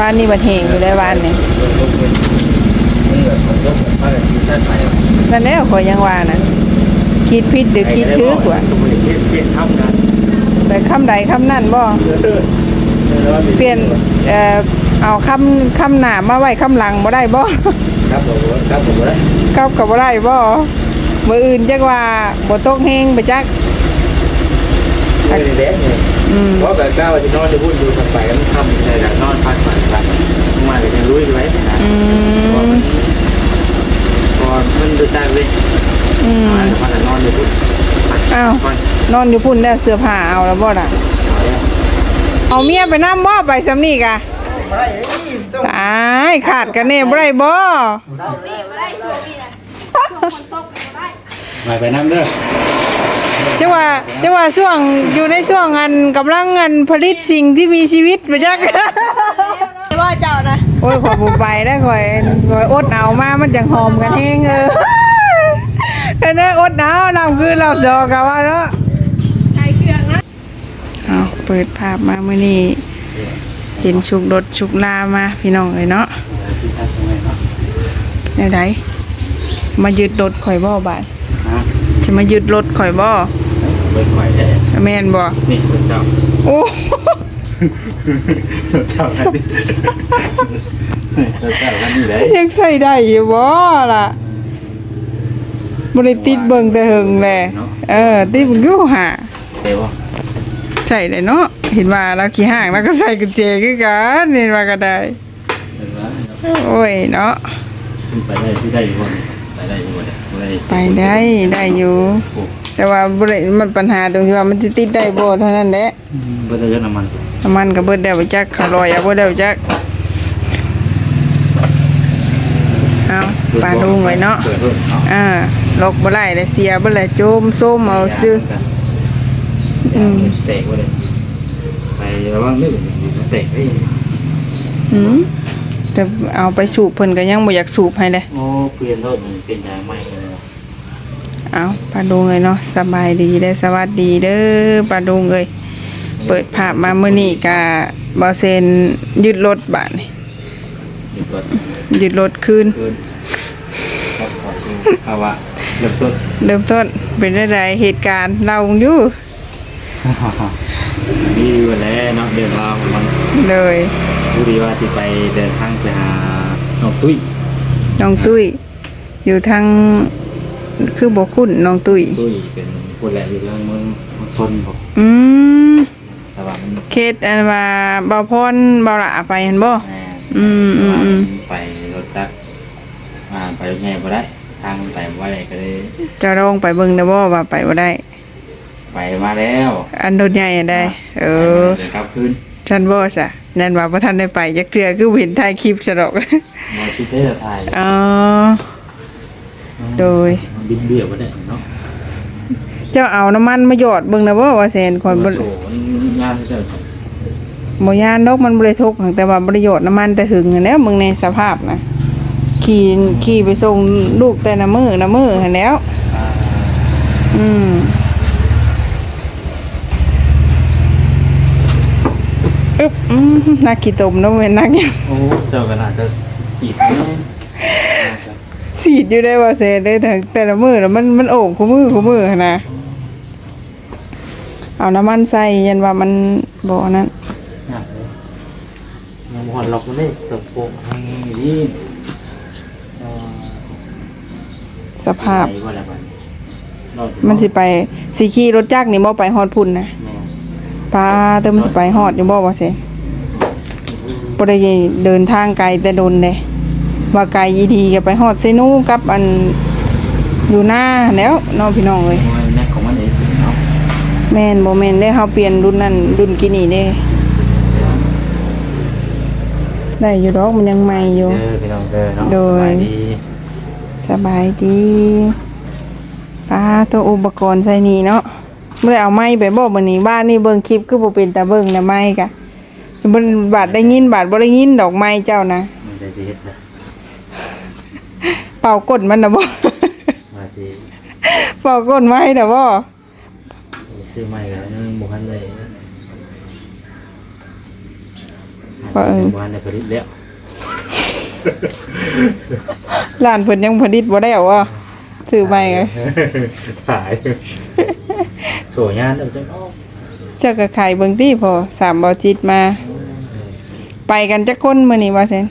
บ้านนี่บัดเหงอยู่ได้บ้านนี่นี่แบบมันก็มาจากทีมชาติไทยนั่นแหละข่อยยังว่านะคิดผิดหรือคิดถือกว่าสมุนเปลี่ยนทำกันไปคำใดคำนั่นบ่เปลี่ยนเอ่อเอาคำคำหน้ามาไว้คำหลังบ่ได้บ่ครับผมครับผมแล้วกลับกับบ่ได้บ่มื้ออื่นจักว่าบ่ตกแฮงไปจักไม่ได้แดง เลยอืมเพราะกับก้าวจะนอนจะพูดดูกันไปกันทำในหลังนอนพักผ่อนพักมาเลยจะรู้อยู่ไหมนะอืมพอมันดูจังเลยอืมมาพักนอนจะพูดอ้าวก่อนนอนอยู่พุ่นแล้วเสื้อผ้าเอาแล้วบ่ล่ะเอาเมียไปนำบ่ไปสำนี่กะตายขาดกันแน่บ่ได้บ่มาไปน้ำเด้อ จังว่าจังว่าช่วงอยู่ในช่วงอันกำลังอันผลิตสิ่งที่มีชีวิตไปจักว่าเจ้านะโอ้ยขอยบ่ไปได้ข่อยข่อยอดเอามามันจังหอมกันแฮงเออเอ้นอดเอาน้ำคือเราจอกันว่าเนาะใช้เครื่องนะเอาเปิดภาพมามื้อนี้เห็นชุกรถชุกลามาพี่น้องเอ้ยเนาะแนวใดมายึดรถข่อยบ่บา ดสิมายึดรถข่อยบ่เบิกไหวได้แม่นบ่นี่คนเจ้าโอ้เจ้ากันดิเจ้ากันนี่เลยยังใส่ได้อยู่บ่ล่ะบ่ได้ติดเบิ่งแต่หึงแลเออติดเบิ่งอยู่หาเดี๋ยวใส่ได้เนาะเห็นว่าเราขี้ห่างแล้วก็ใส่กุญแจคือกันเห็นว่าก็ได้โอ้ยเนาะไปได้ที่ได้อยู่บนไปได้อยู่บน ไปได้ได้อยู่ แต่ว่าบ่ได้มันปัญหาตรงที่ว่ามันสิติดได้บ่เท่านั้นแหละเบอร์เยอะน้ำมันน้ำมันก็เบิดแล้วไปจักเขาลอยเอาเบิดแล้วไปจักเอาปลาดุงไว้เนาะเปิดรุ่นเนาะอ่าลกบ่ได้เลยเสียบ่ได้โจมส้มเอาซื้ออืมเตะก็เลยไประวังนึกเตะให้อืมแต่เอาไปสูบเพิ่นก็ยังบ่อยากสูบให้เลยโอ้เปลี่ยนรถเป็นยางใหม่ เลยเอาปลาดุงเลยเนาะสบายดีเด้อสวัสดีเด้อปลาดุงเอ้ยเปิดภาพมามื้อนี้ก็บ่เซ็นยึดรถบาดนี่ดีกว่ายึดรถคืนคืนขอสู้ภาวะเริ่มต้นเริ่มต้นเป็นได้ไดเหตุการณ์เราอยู่นี่วันแล้วเนาะเดินทางมันเลยผู้ดีว่าที่ไปเดินทางไปหาน้องตุ้ยน้องตุ้ยอยู่ทาง คือบ่คุ้นน้องตุ้ยตุ้ยเป็นคนแหละอยู่เรื่องเมืองซนบอกอืมแต่ว่ามันเขตอันว่าบ่าวพรบ่าวละไปเห็นบ่ แม่อืมอืมอืม ไปรถจักรอ่าไปรถแง่บ่ได้ทางมันไปบ่ได้ก็เลยเจะลองไปเบิ่งได้บ่ว่าไปบ่ได้ ไปมาแล้วอันรถใหญ่อะได้ เออเดินกลับคืนฉันบ่ซะนั่นว่าบ่ทันได้ไปจักเทื่อคือเห็นถ่ายคลิปซะดอกมาที่เทศไทยอ๋อ โดย บินเบี้ยวบ่ได้เนาะเจ้าเอาน้ำมันมาหยอดเบิ่งนะบ่ว่าแซนคนบ่โสนงานเจ้าบ่ยานดอกมันบ่ได้ทุกข์แต่ว่าบ่ได้หยอดน้ำมันแต่หึงนั่นแหล้วมึงในสภาพนะขี่ขี่ไปส่งลูกแต่ละมื้อละมื้อหั่นแหล้ว อืมอึ๊บอืมนักขี่ตมเนาะเว้นนักหยังโอ้เจ้าก็น่าจะสีดแน่ สีดอยู่ได้ว่าแซนได้แต่แต่ละมื้อแล้วมันมันโอ่งคู่มือคู่มือหั่นนะเอาน้ำมันใส่ยันว่ามันบ่นั้นหนักเลยยังบ่ฮอดล็อกมันเด้ตกโป่งทางนี้นี่เอ่อสภาพไปว่าแล้วบัดรอดอยู่มันสิไปสิขี่รถจักรนี่บ่ไปฮอดพุ่นนะแม่ปลาเติมนสิไปฮอดอยู่บ่ว่าแซนบ่ได้เดินทางไกลแต่โดนเด้ ว่าไกลอีดีก็ไปฮอดเซนูกับอันอยู่หน้าแล้วเน้องพี่น้องเอ้ยโอ้ยแม็กของมันเองเนาะแม่นบ่แม่นได้เฮาเปลี่ยนรุ่นนั้นรุ่นกินี่เด้ได้อยู่ดอกมันยังใหม่อยู่ เด้อพี่น้องเด้อเนาะโดย สบายดีสบายดีป้าตัวอุปกรณ์ใส่นี่เนาะเมื่อเอาไม้ไปบ่มื้อนี้บ้านนี่เบิ่งคลิปคือบ่เป็นตาเบิ่งนะไม้กะบ่บาดได้ยินบาดบ่ได้ยินดอกไม้เจ้านะมันจะสิเฮ็ดนะ เป่ากดมันน่ะบ่ มาสิเป่ากดไม้น่ะบ่ซื้อใหม่แล้วยังบ่ทันได้หาว่าเออวันในผลิตแล้วร้านเพิ่นยังผลิตบ่ได้เอาว่าซื้อใหม่ไงขายสวยงามเลยจังเจ้าก็ขายเบิ่งติพอสามบ่จิตมา ไปกันจักคนมื้อนี้ว่าซั่น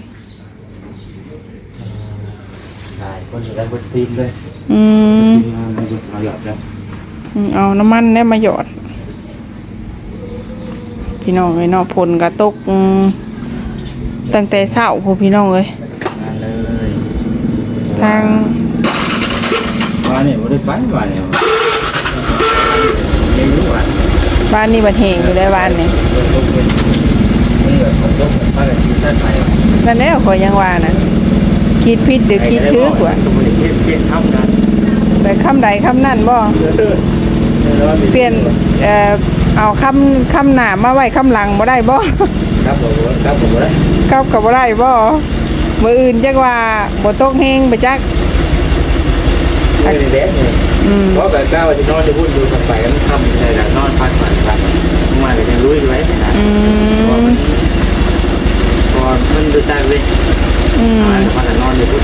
ขาย คนอยู่ได้บนตีนเลยอืมทีมงานมันหยุดมาหยอดแล้วอืมเอาน้ำมันเนี่ยมาหยอด พี่น้องเอ้ยเนาะผลก็ตกอืมตั้งแต่เช้าพู้นพี่น้องเอ้ยงานเลยทางว่าเนี่ยบ่ได้ไปว่าเนี่ยยังอยู่อะบ้านนี้บัดเหงอยู่ได้บ้านนี้เดินลงเป็นนี่แบบผมลงไปกับทีมชาติไทยนั่นแหละขอยยังว่านะ คิดผิดหรือคิดถึกว่าสมุนไพรเปลี่ยนทำกันแต่คำใดคำนั่นบ่เปลี่ยนเอ่อเอาคำคำหน้ามาไว้คำหลังบ่ได้บ่ครับผมครับผมเลยกลับกับบ่ได้บ่มื้ออื่นจักว่าบ่ตกแฮงไปจักไม่ได้เด็ดเลยอืมเพราะแบบก้าวจะนอนจะพูดดูกันไปกันทำในหลังนอนพักผ่อนพักมาเลยยังรู้อยู่ไว้นะ อืมพอมันดูตาเลยอืมมาจะมาแต่นอนจะพูด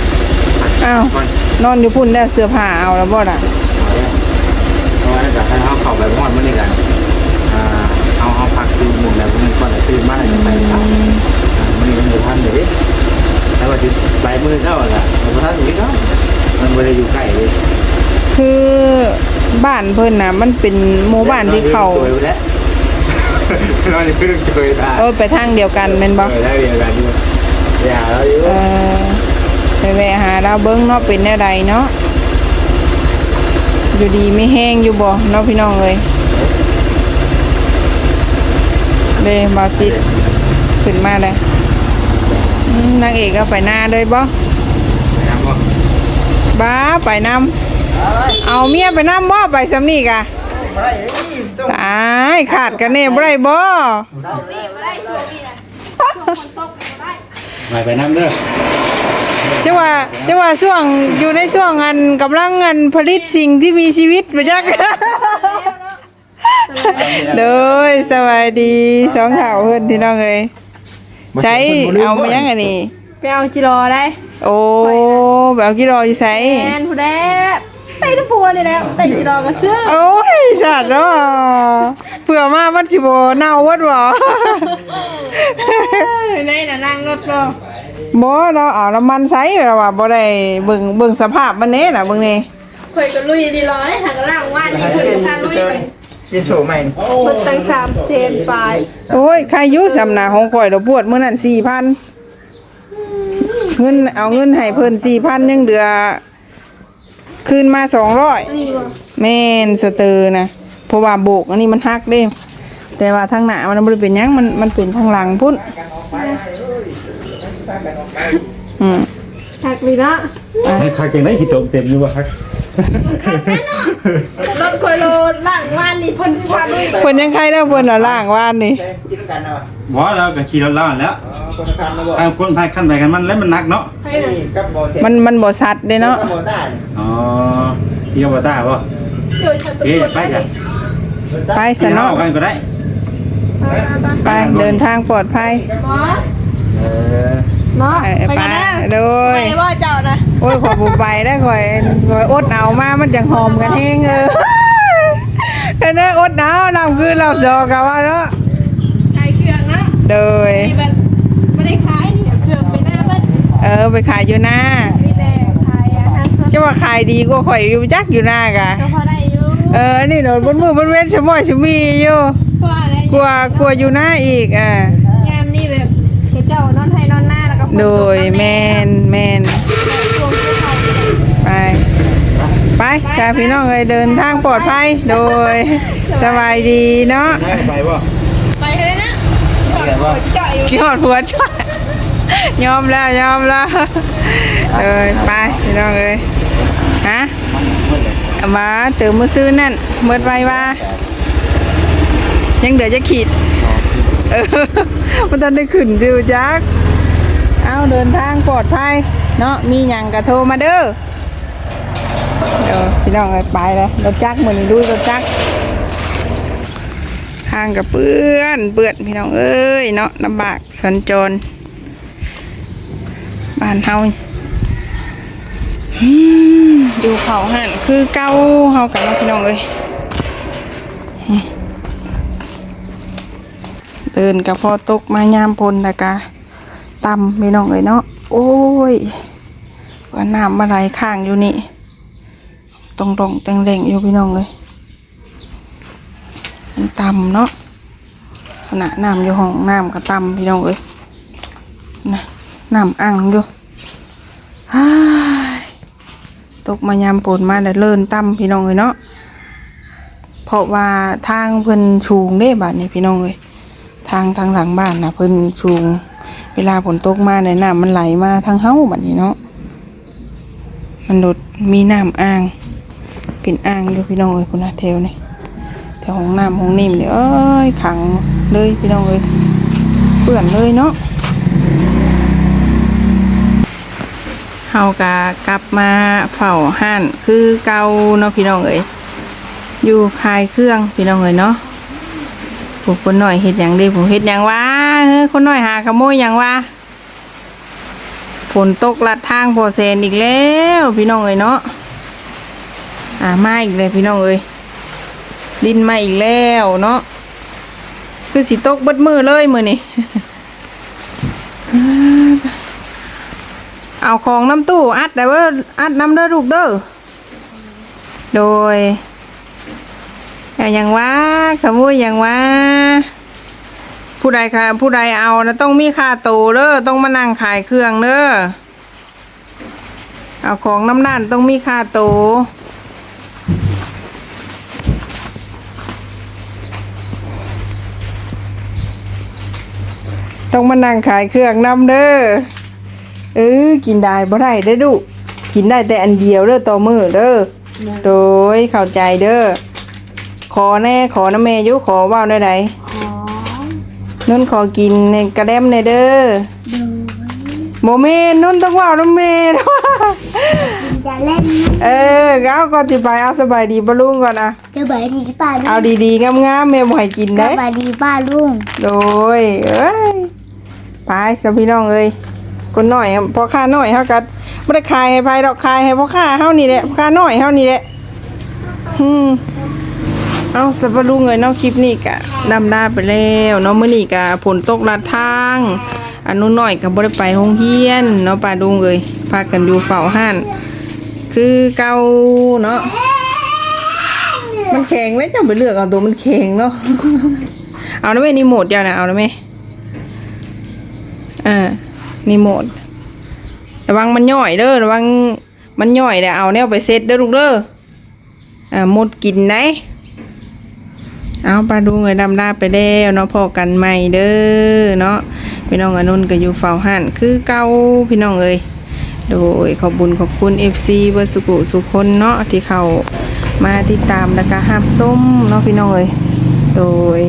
อ้าวก่อนนอนอยู่พุ่นแล้วเสื้อผ้าเอาแล้วบ่ล่ะเอาแล้วเพราะว่าถ้าให้เขาเข้าไปมอดมันนี่กันอ่าเอาเอาพักตื่นหมุนแล้วมันก่อนจะตื่นมาจะไปครับมันมันจะทันเลยแล้วว่าจะไปมือเช้าอะมันทันอยู่นี่ก็มันไม่ได้อยู่ใกล้เลยคือบ้านเพิ่นน่ะมันเป็นหมู่บ้านที่เขา ตัวอยู่แล้วนอนอยู่เพิ่งตัวได้เออไปทางเดียวกันแม่นบ่เออได้เรียนกันอยู่อย่าแล้วอยู่เออไปแวะหาดาวเบิ่งเนาะเป็นแนวใดเนาะอยู่ดีไม่แห้งอยู่บ่เนาะพี่น้องเอ้ยเด้บ่าวจิตขึ้นมาเลยอืมนางเอกก็ไปหน้าเลยบ่นะครับว่าบ้าไปนำเอาเมียไปนำบ่ไปสำนี่กะ ตายขาดกันแน่บ่ได้บ่ไปไปน้ำเด้อจะว่าจะว่าช่วงอยู่ในช่วงอันกำลังอันผลิตสิ่งที่มีชีวิตไปจักเลยสวัสดีสองเถ่าเพื่อนที่น้องเอ้ยใช้เอามายังอันนี้ไปเอาจิรอได้ โอ้แบบกี่รออยู่ใส่แอนผู้แด ไปทั้งปัวเลยแล้วแต่จิรอก็เชื่อโอ้ยสัตว์เนาะเผื่อมามันสิบ่เน่าวัดบ่ในน่ะนั่งรถบ่บ่เนาะเอาน้ำมันใส่แล้วว่าบ่ได้เบิ่งเบิ่งสภาพมันเน่น่ะเบิ่งนี่ข่อยก็ลุยดีรอได้ทางล่างว่านนี่เพิ่นพาลุยไปเปลี่ยนโฉมใหม่เพิ่นตั้ง3เซนปลายโอ้ยใครอยู่สำนาของข่อยเราปวดมื้อนั้น4,000เงินเอาเงินให้เพิ่น4,000ยังเหลือ คืนมา200นี่บ่แม่นสเตอร์นะเพราะว่าโบกอันนี้มันหักเด้แต่ว่าทางหน้ามันบ่ได้เป็นหยังมันมันเป็นทางหลังพุ่นอืมหักนี่เนาะให้คักยังได้ขี้ตมเต็มอยู่วะคักรถข่อยโลล่างว่านนี่เพิ่นพาลุยไปเพิ่นยังใครได้เพิ่นละล่างว่านนี่กินกันเนาะบอเราก็ขี่รถเล่าแล้วอ๋อ คนละคันนะบอกทางคนพายขั้นไปกันมันแล้วมันหนักเนาะให้นี่น่ะกับโบเซ็มันมันบ่ชัดเด้เนาะกับโบต้าอ๋อพี่ยาบต้าป่ะเดี๋ยวฉันตะเอ๊ะโกนไปกันไปสพี่น้เนาะองกันก็ได้ ไปเดินทางปลอดภัยหมอเออเนาะเออไปไปกันนะโดยไปบ่เจ้านะโอ้ยขอยบ่ไปได้ข่อยข่อยอดเอามามันจังหอมกันแฮงเออแค่นั้นอดเอาน้ำคือเราจอกะว่าเนาะขายเครื่องนะโดย เออไปขายอยู่หน้ามีแต่ขายอาหารสดจะว่าขายดีกว่าข่อยอยู่จักอยู่หน้ากะก็พอได้อยู่เออนี่โดนบนมือบนเว้นชะมอยชะมีอยู่เพราะอะไรกลัวกลัวอยู่หน้าอีกอะยามนี่แบบเจ้านอนไทยนอนหน้าแล้วก็ฝนตกโดยแมนแมนช่วงที่เขาไป ไปชาพี่น้องเลยเดินทางปลอดภัยโดยสบายดีเนาะได้ไปป่ะไปเลยนะเจาะอยู่กี่หอดผัวช่วย ยอมแล้วยอมแล้วเออไปพี่น้องเลยฮะมาเติมมือซื้อนั่นเมิดไว้ว่า ยังเดี๋ยวจะขีดเออมันตอนได้ขึ้นจิวจักเอาเดินทางปลอดภัยเนาะมีหยังกระโทรมาเด้อเดี๋ยวพี่น้องไปเลยรถจักรมือนี้ดูรถจักรขางกับเปื้อนเปื้อนพี่น้องเอ้ยเนาะลำบากสัญจร บ้านเฮาอยู่เขาหันคือเก้าเฮากันเนาะพี่น้องเอ้ยอืมเดินกับพ่อตกมายามพลนะกะตำพี่น้องเอ้ยเนาะโอ้ยว่าน้ำมาไหลข้างอยู่นี่ตรงตรงๆแตงเร่งๆอยู่พี่น้องเลยมันต่ำเนาะขณะน้ำอยู่ห้องน้ำก็ต่ำพี่น้องเอ้ยนะ น้ำอ่างอยู่ตกมายามปนมาแล้วเลิ่นต่ำพี่น้องเอ้ยเนาะเพราะว่าทางเพิ่นชูงเด้บาดนี้พี่น้องเอ้ยทางทางหลังบ้านนะเพิ่นชูง เวลาฝนตกมาในยน้ำมันไหลมาทางเฮ้าบัดนี้เนาะมันหลุดมีน้ำอ่างเป็นอ่างอยู่พี่น้องเอ้ยคุณนะเทวนี่แถวห้องน้ำห้องนิ่มเนี่ยเอ้ยขังเลยพี่น้องเลยเปื่อนเลยเนาะ เฮากะกลับมาเฝ้าห้านคือเก่าเนาะพี่น้องเอ้ยอยู่คายเครื่องพี่น้องเอ้ยเนาะผูกคนหน่อยเฮ็ดหยังดีผูกเฮ็ดหยังวะเฮ้คนหน่อยหาขโมยหยังวะฝนตกลัดทางพอแซนอีกแล้ว พี่น้องเอ้ยเนาะอ่ามาอีกเลยพี่น้องเอ้ยดินมาอีกแล้วเนาะคือสิตกบดมือเลยมือนี่ เอาของน้ำตู้อัดแต่ว่าอัดน้ำเด้อลูกเด้อโดยอย่างว่าขโมยอย่างว่า ผู้ใดค่ะผู้ใดเอานะต้องมีค่าตูเด้อต้องมานั่งขายเครื่องเด้อเอาของน้ำนั่นต้องมีค่าตูต้องมานั่งขายเครื่องน้ำเด้อ เออกินได้บ่ได้เด้อดุกินได้แต่อันเดียวเด้อต่อมือเด้อโดยเข้าใจเด้อขอแน่ขอน้ำเมยุขอว่าวได้ไดขอนุ่นขอกินในกระเดมในเด้อดูโมเมนนุ่นต้องว่าวน้ำเมย์จะเล่นเออเอาก็สิไปเอาสบายดีบ่ลุงก่อนอะจะบายดีป้าลุงเอาดีๆงามๆแม่บ่ให้กินจะได้บายดีป้าลุงโดยเอ้ยไปสพี่น้องเอ้ย คนหน่อยอะพอค่าหน่อยเฮากัดไม่ได้ขายให้ไผดอกขายให้พ่อค้าเฮานี่แหละพ่อค้าหน่อยเฮานี่แหละอืมเอาสับลุงเอ้ยเนาะคลิปนี้กะดำดาไปแล้วเนาะมื้อนี้กะฝนตกลาดทางอันนู้นหน่อยก็บ่ได้ไปโรงเรียนเนาะป้าดุงเอ้ยพากันอยู่เฝ้าห้านคือเกาเนาะมันแข็งแล้วจะไปเลือกเอาตัวมันแข็งเนาะเอานะแม่นี่โหมดยาวนะเอานะแม่อ่า นี่โหมดระวังมันย่อยเด้อระวังมันย่อยเดี๋ยวเอาแนวไปเซตเด้อลูกเด้ออ่าหมดกินไหนเอาปลาดูเงยดำลาไปแล้วเนาะพอกันใหม่เด้อเนาะพี่น้องอนุนก็อยู่เฝ้าหันคือเก่าพี่น้องเอ้ยโดยขอบบุญขอบคุณ FC เบอร์สุกุสุคนเนาะที่เขามาติดตามแล้วก็หับส้มเนาะพี่น้องเอ้ยโดย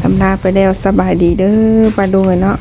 ทำลาไปแล้วสบายดีเด้อปลาดูเนาะ